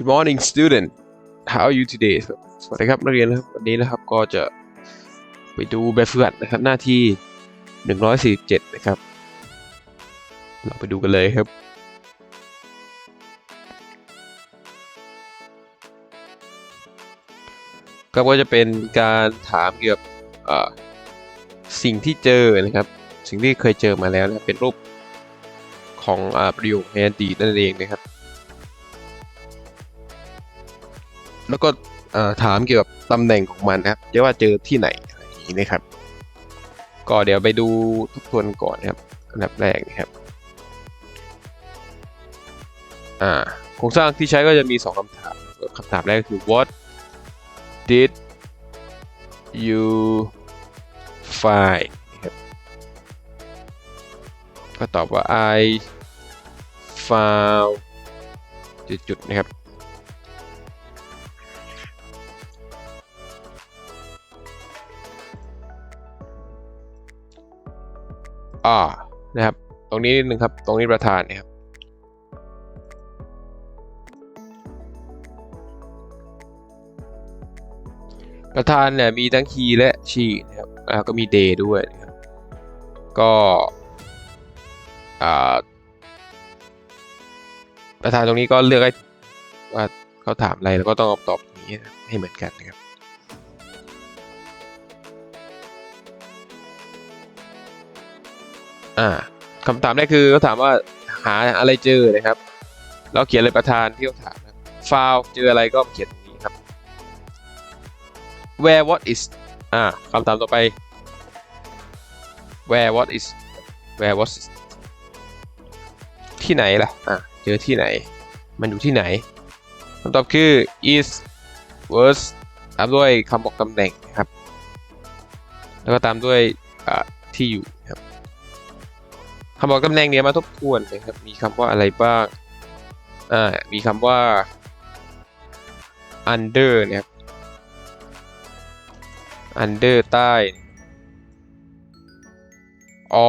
Good morning student How are you today สวัสดีครับนักเรียนนะครับวันนี้นะครับก็จะไปดูแบบฝึกหัดนะครับหน้าที่ 147 นะครับ เราไปดูกันเลยครับ ก็จะเป็นการถามเกี่ยวกับสิ่งที่เจอนะครับ สิ่งที่เคยเจอมาแล้วนะเป็นรูปของอประโยคในอดีตนั่นเองนะครับ แล้วก็ถามเกี่ยวกับตำแหน่งของมันนะครับจะว่าเจอที่ไหนอย่างนี้นะครับ ก็เดี๋ยวไปดูทบทวนก่อนนะครับอันดับแรกนะครับอ่าโครงสร้างที่ใช้ก็จะมี 2คำถามคำถามแรกคือ what did you find ก็ตอบว่า I found จุดๆนะครับ อ่านะครับ ตรงนี้นิดนึงครับ ตรงนี้ประธานนะครับ ประธานเนี่ยมีทั้ง he และ she นะครับแล้วก็มี they ด้วยนะครับ ก็ประธานตรงนี้ก็เลือกให้ว่าเขาถามอะไรแล้วก็ต้องตอบอย่างนี้ให้เหมือนกันนะครับ อ่าคำถามแรกคือเขาถามว่าหาอะไรเจอนะครับแล้วเขียนเลยประธานที่เขาถามนะฟาวเจออะไรก็เขียนตรงนี้ครับ where what is อ่าคำถามต่อไป where what is where what is ที่ไหนล่ะอ่าเจอที่ไหน มันอยู่ที่ไหนคำตอบคือ is was ตามด้วยคำบอกตำแหน่งนะครับ แล้วก็ตามด้วยที่อยู่ครับ คำบอกตำแหน่งเนี้ยมาทบทวนนะครับ มีคำว่าอะไรบ้าง อ่า มีคำว่า under นะครับ under ใต้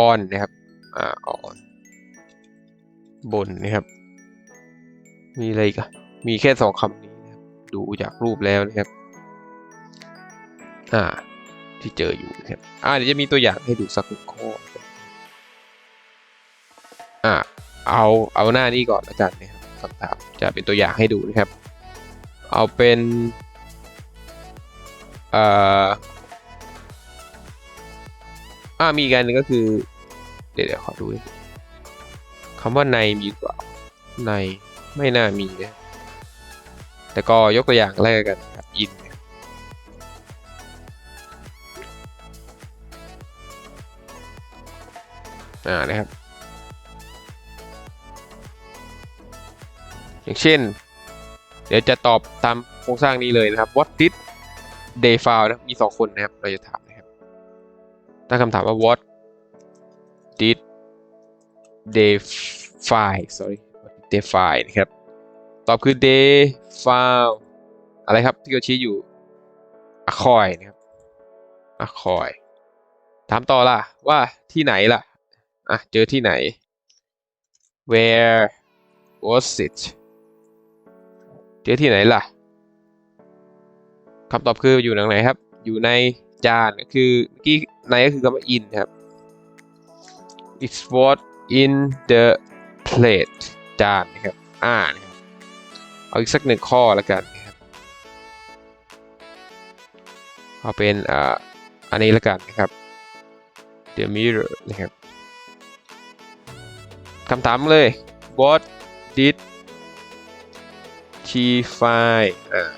on นะครับ อ่า on บนนะครับ มีอะไรกันมีแค่สองคำนี้นะครับ ดูจากรูปแล้วนะครับ อ่า ที่เจออยู่นะครับ อ่าเดี๋ยวจะมีตัวอย่างให้ดูสักหนึ่งข้อ อ่าเอาเอาหน้านี้ก่อนละกันนะครับคำถามจะเป็นตัวอย่างให้ดูนะครับ เอาเป็นเอ่ออ่ามีกอันหนึงก็คือ เดี๋ยวเดี๋ยวขอดูคำว่าในมีหรือเปล่าในไม่น่ามีนะแต่ก็ยกตัวอย่างแรกกันครับอินอ่านะครับ อย่างเช่น เดี๋ยวจะตอบตามโครงสร้างนี้เลยนะครับ what did they found นะมีสองคนนะครับ เราจะถามนะครับตั้งคำถามว่า what did they find sorry what did they find นะครับ ตอบคือ they found อะไรครับ ที่เขาชี้อยู่ a coin นะครับ a coin ถามต่อล่ะ ว่าที่ไหนล่ะ อะ เจอที่ไหน where was it เจอที่ไหนล่ะคำตอบคืออยู่ไหนครับ อยู่ในจานก็คือเมื่อกี้ในก็คือคำว่า in ครับ it's what in the plate จานนะครับอ่านะครับเอาอีกสักหนึ่งข้อแล้วกันนะครับเอาเป็นอ่าอันนี้แล้วกันนะครับ the mirror นะครับคำถามเลย what did she find อ่า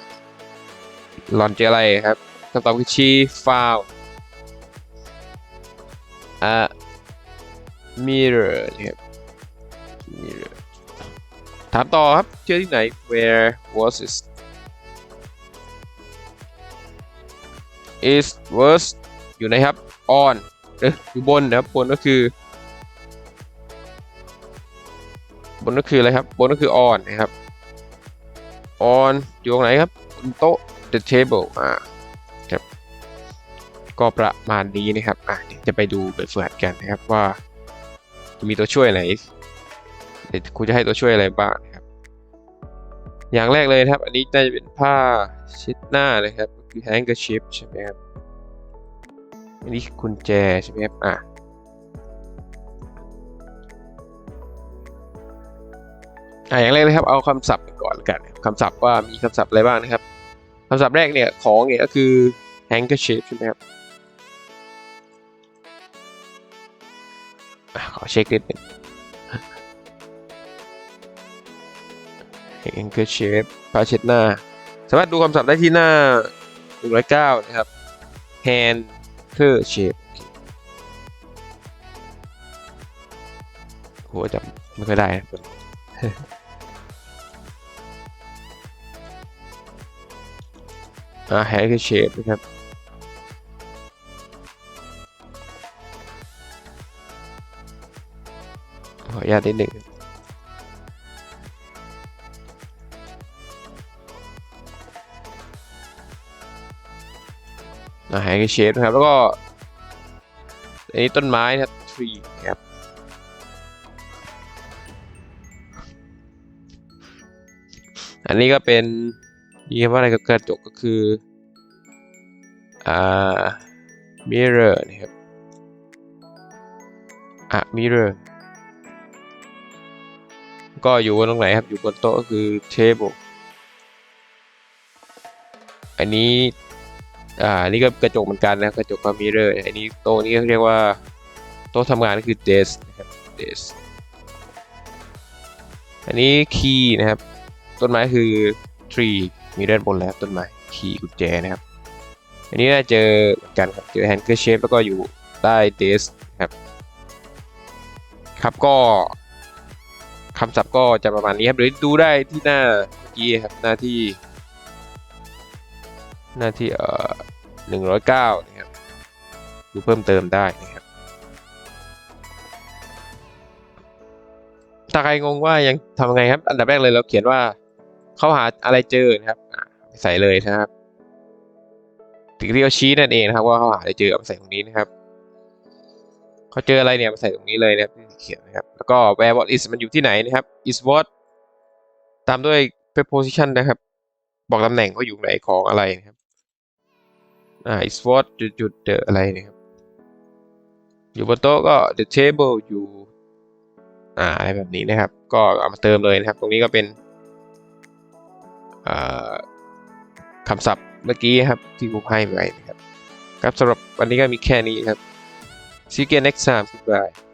หลอนจออะไรครับคำตอบคือ she found a mirror นะครับ mirror ถามต่อครับ เจอที่ไหน where was it is was อยู่ไหนครับ on เอออยู่บนนะครับ บนก็คือ บนก็คืออะไรครับ บนก็คือ on นะครับ on อยู่ตรงไหนครับบนโต๊ะ the table อ่าครับก็ประมาณนี้นะครับอะจะไปดูแบบฝึกหัดกันนะครับว่า จะมีตัวช่วยไหนเดี๋ยวครูจะให้ตัวช่วยอะไรบ้างนะครับ อย่างแรกเลยครับ อันนี้น่าจะเป็นผ้าเช็ดหน้านะครับคือ handkerchief ใช่ไหมครับอันนี้กุญแจใช่ไหมครับอะ อะอย่างแรกเลยครับเอาคำศัพท์ก่อนละกันคำศัพท์ว่ามีคำศัพท์อะไรบ้างนะครับคำศัพท์แรกเนี่ยของเนี่ยก็คือ handkerchief ใช่ไหมครับขอเช็คนิดนึง handkerchief ผ้าเช็ดหน้า สามารถดูคำศัพท์ได้ที่หน้า 109 นะครับ handkerchief โหจำไม่ค่อยได้นะ อ่า handkerchief นะครับขออนุญาตนิดหนึ่งอ่า handkerchief นะครับ แล้วก็อันนี้ต้นไม้นะครับ tree ครับอันนี้ก็เป็น นี่ว่าอะไรกับกระจกก็คืออ่า mirror นะครับอะ mirror ก็อยู่บนตรงไหนครับ อยู่บนโต๊ะก็คือ table อันนี้อ่านี่ก็กระจกเหมือนกันนะกระจกกับ mirror อันนี้โต๊ะนี้เรียกว่าโต๊ะทำงานก็คือ desk นะครับ desk อันนี้ key นะครับ ต้นไม้คือ tree มีด้านบนแล้วต้นไม้ key กุญแจนะครับ อันนี้น่าเจอกันครับเจอ handkerchief แล้วก็อยู่ใต้ desk ครับ ครับก็คำศัพท์ก็จะประมาณนี้ครับหรือดูได้ที่หน้าเมื่อกี้ครับหน้าที่ หน้าที่เอ่อหนึ่งร้อยเก้านะครับดูเพิ่มเติมได้นะครับถ้าใครงงว่ายังทำไงครับ อันดับแรกเลยเราเขียนว่า เขาหาอะไรเจอนะครับอ่ใส่เลยนะครับถึงที่เขาชี้นั่นเองนะครับ ว่าเขาหาอะไรเจอเอาใส่ตรงนี้นะครับเขาเจออะไรเนี่ยมาใส่ตรงนี้เลยนะครับที่เขียนนะครับ แล้วก็ where what is มันอยู่ที่ไหนนะครับ is what ตามด้วย preposition นะครับ บอกตำแหน่งว่าอยู่ไหนของอะไรนะครับอ่า is what จุดจุด the อะไรนะครับ อยู่บนโต๊ะก็ the table อยู่อ่าอะไรแบบนี้นะครับ ก็เอามาเติมเลยนะครับ ตรงนี้ก็เป็น คำศัพท์เมื่อกี้ครับที่ผมให้ไว้นะครับ ครับสำหรับวันนี้ก็มีแค่นี้ครับ see you again next time goodbye